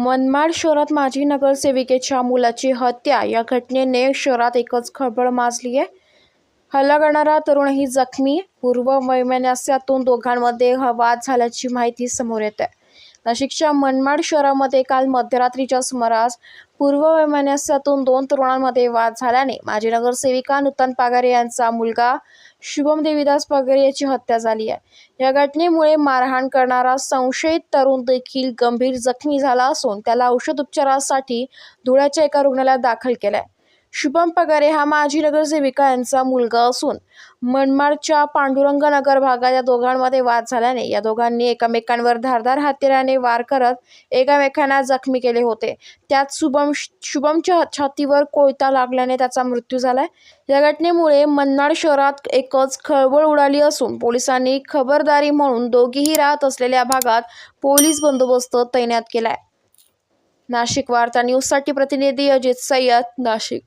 मनमाड शहरात माजी नगरसेविकेच्या मुलाची हत्या या घटनेने शहरात एकच खळबळ माजली आहे. हल्ला करणारा तरुणही जखमी. पूर्व वैमनस्यातून दोघांमध्ये वाद झाल्याची माहिती समोर येते. नाशिकच्या मनमाड शहरामध्ये काल मध्यरात्रीच्या सुमारास पूर्व वैमनस्यातून दोन तरुणांमध्ये वाद झाल्याने माजी नगरसेविका नूतन पागारे यांचा मुलगा शुभम देवीदास पगर याची हत्या झाली आहे. या घटनेमुळे मारहाण करणारा संशयित तरुण देखील गंभीर जखमी झाला असून त्याला औषधोपचारासाठी धुळ्याच्या एका रुग्णालयात दाखल केलाय. शुभम पगारे हा माजी नगरसेविका यांचा मुलगा असून मनमाडच्या पांडुरंग नगर भागात या दोघांमध्ये वाद झाल्याने या दोघांनी एकमेकांवर धारदार हत्याराने वार करत एकामेकांना जखमी केले होते. त्यात शुभम शुभमच्या छातीवर कोयता लागल्याने त्याचा मृत्यू झालाय. या घटनेमुळे मनमाड शहरात एकच खळबळ उडाली असून पोलिसांनी खबरदारी म्हणून दोघीही राहत असलेल्या भागात पोलीस बंदोबस्त तैनात केलाय. नाशिक वार्ता न्यूजसाठी प्रतिनिधी अजित सय्यद नाशिक.